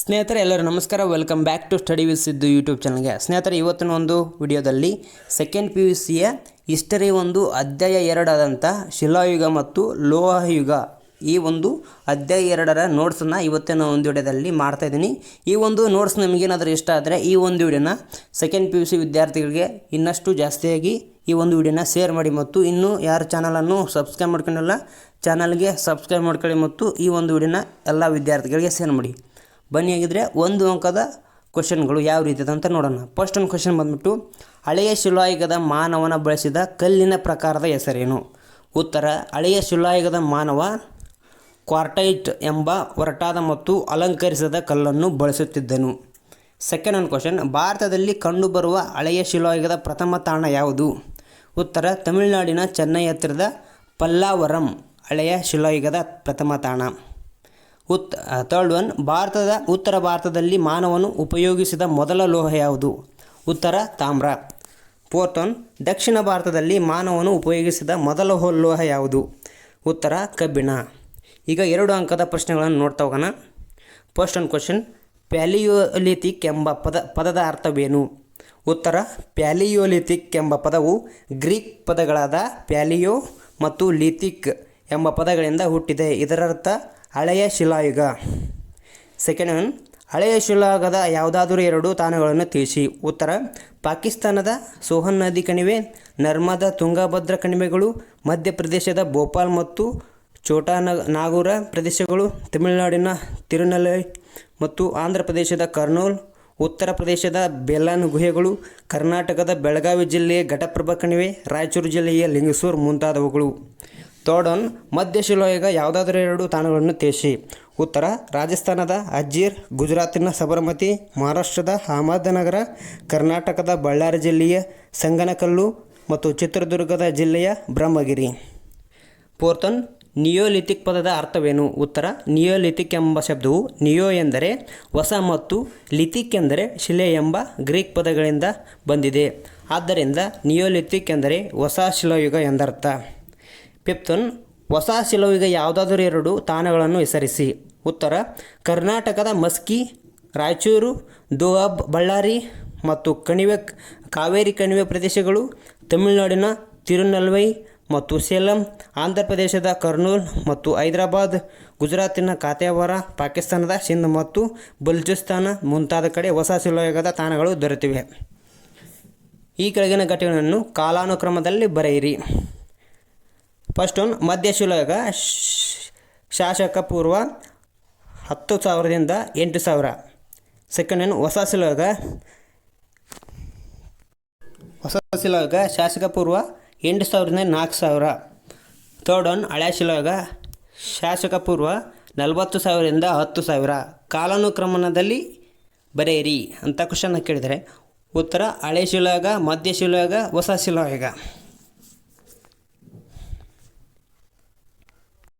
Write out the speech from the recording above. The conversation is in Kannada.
ಸ್ನೇಹಿತರೆ, ಎಲ್ಲರೂ ನಮಸ್ಕಾರ. Welcome back to study with Siddu YouTube ಚಾನಲ್ಗೆ ಸ್ನೇಹಿತರೆ, ಇವತ್ತಿನ ಒಂದು ವಿಡಿಯೋದಲ್ಲಿ ಸೆಕೆಂಡ್ ಪಿ ಯು ಸಿಯ ಹಿಸ್ಟರಿ ಒಂದು ಅಧ್ಯಾಯ ಎರಡಾದಂಥ ಶಿಲಾಯುಗ ಮತ್ತು ಲೋಹಯುಗ ಈ ಒಂದು ಅಧ್ಯಾಯ ಎರಡರ ನೋಟ್ಸನ್ನು ಇವತ್ತಿನ ಒಂದು ವಿಡಿಯೋದಲ್ಲಿ ಮಾಡ್ತಾ ಇದ್ದೀನಿ. ಈ ಒಂದು ನೋಟ್ಸ್ ನಿಮಗೇನಾದರೂ ಇಷ್ಟ ಆದರೆ ಈ ಒಂದು ವಿಡಿಯೋನ ಸೆಕೆಂಡ್ ಪಿ ಯು ಸಿ ವಿದ್ಯಾರ್ಥಿಗಳಿಗೆ ಇನ್ನಷ್ಟು ಜಾಸ್ತಿಯಾಗಿ ಈ ಒಂದು ವಿಡಿಯೋನ ಶೇರ್ ಮಾಡಿ ಮತ್ತು ಇನ್ನೂ ಯಾರು ಚಾನಲನ್ನು ಸಬ್ಸ್ಕ್ರೈಬ್ ಮಾಡ್ಕೊಂಡಿಲ್ಲ ಚಾನಲ್ಗೆ ಸಬ್ಸ್ಕ್ರೈಬ್ ಮಾಡ್ಕೊಳ್ಳಿ ಮತ್ತು ಈ ಒಂದು ವಿಡಿಯೋನ ಎಲ್ಲ ವಿದ್ಯಾರ್ಥಿಗಳಿಗೆ ಶೇರ್ ಮಾಡಿ. ಬನ್ನಿ ಆಗಿದ್ರೆ ಒಂದು ಅಂಕದ ಕ್ವಶನ್ಗಳು ಯಾವ ರೀತಿ ಅಂತ ನೋಡೋಣ. ಫಸ್ಟ್ ಒಂದು ಕ್ವಶನ್ ಬಂದ್ಬಿಟ್ಟು, ಹಳೆಯ ಶಿಲಾಯುಗದ ಮಾನವನ ಬಳಸಿದ ಕಲ್ಲಿನ ಪ್ರಕಾರದ ಹೆಸರೇನು? ಉತ್ತರ, ಹಳೆಯ ಶಿಲಾಯುಗದ ಮಾನವ ಕ್ವಾರ್ಟೈಟ್ ಎಂಬ ಒರಟಾದ ಮತ್ತು ಅಲಂಕರಿಸದ ಕಲ್ಲನ್ನು ಬಳಸುತ್ತಿದ್ದನು. ಸೆಕೆಂಡ್ ಒಂದು ಕ್ವಶನ್ ಭಾರತದಲ್ಲಿ ಕಂಡುಬರುವ ಹಳೆಯ ಶಿಲಾಯುಗದ ಪ್ರಥಮ ತಾಣ ಯಾವುದು? ಉತ್ತರ, ತಮಿಳುನಾಡಿನ ಚೆನ್ನೈ ಹತ್ತಿರದ ಪಲ್ಲಾವರಂ ಹಳೆಯ ಶಿಲಾಯುಗದ ಪ್ರಥಮ ತಾಣ. ಉತ್ ಥರ್ಡ್ ಒನ್ ಭಾರತದ, ಉತ್ತರ ಭಾರತದಲ್ಲಿ ಮಾನವನು ಉಪಯೋಗಿಸಿದ ಮೊದಲ ಲೋಹ ಯಾವುದು? ಉತ್ತರ, ತಾಮ್ರ. ಫೋರ್ತ್ ಒನ್ ದಕ್ಷಿಣ ಭಾರತದಲ್ಲಿ ಮಾನವನು ಉಪಯೋಗಿಸಿದ ಮೊದಲ ಲೋಹ ಯಾವುದು? ಉತ್ತರ, ಕಬ್ಬಿಣ. ಈಗ ಎರಡು ಅಂಕದ ಪ್ರಶ್ನೆಗಳನ್ನು ನೋಡ್ತಾ ಹೋಗೋಣ. ಫಸ್ಟ್ ಒನ್ ಕ್ವಶನ್ ಪ್ಯಾಲಿಯೋಲಿಥಿಕ್ ಎಂಬ ಪದ, ಪದದ ಅರ್ಥವೇನು? ಉತ್ತರ, ಪ್ಯಾಲಿಯೋಲಿಥಿಕ್ ಎಂಬ ಪದವು ಗ್ರೀಕ್ ಪದಗಳಾದ ಪ್ಯಾಲಿಯೋ ಮತ್ತು ಲಿಥಿಕ್ ಎಂಬ ಪದಗಳಿಂದ ಹುಟ್ಟಿದೆ. ಇದರರ್ಥ ಹಳೆಯ ಶಿಲಾಯುಗ ಸೆಕೆಂಡ್ ಒನ್ ಹಳೆಯ ಶಿಲಾಯುಗದ ಯಾವುದಾದರೂ ಎರಡು ತಾಣಗಳನ್ನು ತಿಳಿಸಿ. ಉತ್ತರ, ಪಾಕಿಸ್ತಾನದ ಸೋಹನ್ ನದಿ ಕಣಿವೆ, ನರ್ಮದಾ ತುಂಗಭದ್ರ ಕಣಿವೆಗಳು, ಮಧ್ಯಪ್ರದೇಶದ ಭೋಪಾಲ್ ಮತ್ತು ಚೋಟಾ ನಾಗೂರ ಪ್ರದೇಶಗಳು, ತಮಿಳುನಾಡಿನ ತಿರುನಲೈ ಮತ್ತು ಆಂಧ್ರ ಪ್ರದೇಶದ ಕರ್ನೂಲ್, ಉತ್ತರ ಪ್ರದೇಶದ ಬೇಲಾನ್ ಗುಹೆಗಳು, ಕರ್ನಾಟಕದ ಬೆಳಗಾವಿ ಜಿಲ್ಲೆಯ ಘಟಪ್ರಭಾ ಕಣಿವೆ, ರಾಯಚೂರು ಜಿಲ್ಲೆಯ ಲಿಂಗಸೂರು ಮುಂತಾದವುಗಳು. ಒನ್ ಮಧ್ಯ ಶಿಲಾಯುಗ ಯಾವುದಾದರೂ ಎರಡು ತಾಣಗಳನ್ನು ತಿಳಿಸಿ ಉತ್ತರ, ರಾಜಸ್ಥಾನದ ಅಜ್ಜೀರ್, ಗುಜರಾತಿನ ಸಬರಮತಿ, ಮಹಾರಾಷ್ಟ್ರದ ಅಹಮದನಗರ, ಕರ್ನಾಟಕದ ಬಳ್ಳಾರಿ ಜಿಲ್ಲೆಯ ಸಂಗನಕಲ್ಲು ಮತ್ತು ಚಿತ್ರದುರ್ಗದ ಜಿಲ್ಲೆಯ ಬ್ರಹ್ಮಗಿರಿ. ಪೋರ್ತನ್ ನಿಯೋಲಿಥಿಕ್ ಪದದ ಅರ್ಥವೇನು? ಉತ್ತರ, ನಿಯೋಲಿಥಿಕ್ ಎಂಬ ಶಬ್ದವು ನಿಯೋ ಎಂದರೆ ಹೊಸ ಮತ್ತು ಲಿಥಿಕ್ ಎಂದರೆ ಶಿಲೆ ಎಂಬ ಗ್ರೀಕ್ ಪದಗಳಿಂದ ಬಂದಿದೆ. ಆದ್ದರಿಂದ ನಿಯೋಲಿಥಿಕ್ ಎಂದರೆ ಹೊಸ ಶಿಲಾಯುಗ ಎಂದರ್ಥ. ಒನ್ ಹೊಸ ಸಿಲುವಿಗೆ ಯಾವುದಾದರೂ ಎರಡು ತಾಣಗಳನ್ನು ಹೆಸರಿಸಿ. ಉತ್ತರ, ಕರ್ನಾಟಕದ ಮಸ್ಕಿ, ರಾಯಚೂರು, ದೋಹಬ್, ಬಳ್ಳಾರಿ ಮತ್ತು ಕಣಿವೆ, ಕಾವೇರಿ ಕಣಿವೆ ಪ್ರದೇಶಗಳು, ತಮಿಳುನಾಡಿನ ತಿರುನಲ್ವೈ ಮತ್ತು ಸೇಲಂ ಆಂಧ್ರ ಪ್ರದೇಶದ ಕರ್ನೂಲ್ ಮತ್ತು ಹೈದರಾಬಾದ್, ಗುಜರಾತಿನ ಕಾತೇವಾರ ಪಾಕಿಸ್ತಾನದ ಸಿಂಧ್ ಮತ್ತು ಬಲೂಚಿಸ್ತಾನ ಮುಂತಾದ ಕಡೆ ಹೊಸ ಶಿಲಾಯುಗದ ತಾಣಗಳು ದೊರೆತಿವೆ. ಈ ಕೆಳಗಿನ ಘಟನೆಗಳನ್ನು ಕಾಲಾನುಕ್ರಮದಲ್ಲಿ ಬರೆಯಿರಿ. ಫಸ್ಟ್ ಒನ್ ಮಧ್ಯ ಶಿಲಾಯುಗ ಶಾಸಕ ಪೂರ್ವ ಹತ್ತು ಸಾವಿರದಿಂದ ಎಂಟು ಸಾವಿರ. ಸೆಕೆಂಡ್ ಒನ್ ಹೊಸ ಶಿಲಾಯುಗ ಹೊಸ ಶಿಲಾಯುಗ ಶಾಸಕ ಪೂರ್ವ ಎಂಟು ಸಾವಿರದಿಂದ ನಾಲ್ಕು ಸಾವಿರ. ಥರ್ಡ್ ಒನ್ ಹಳೆ ಶಿಲಾಯುಗ ಶಾಸಕ ಪೂರ್ವ ನಲವತ್ತು ಸಾವಿರದಿಂದ ಹತ್ತು ಸಾವಿರ. ಕಾಲಾನುಕ್ರಮಣದಲ್ಲಿ ಬರೆಯಿರಿ ಅಂತ ಕ್ವಶನ್ ಕೇಳಿದರೆ ಉತ್ತರ ಹಳೆ ಶಿಲಾಯುಗ ಮಧ್ಯ ಶಿಲಾಯುಗ ಹೊಸ ಶಿಲಾಯುಗ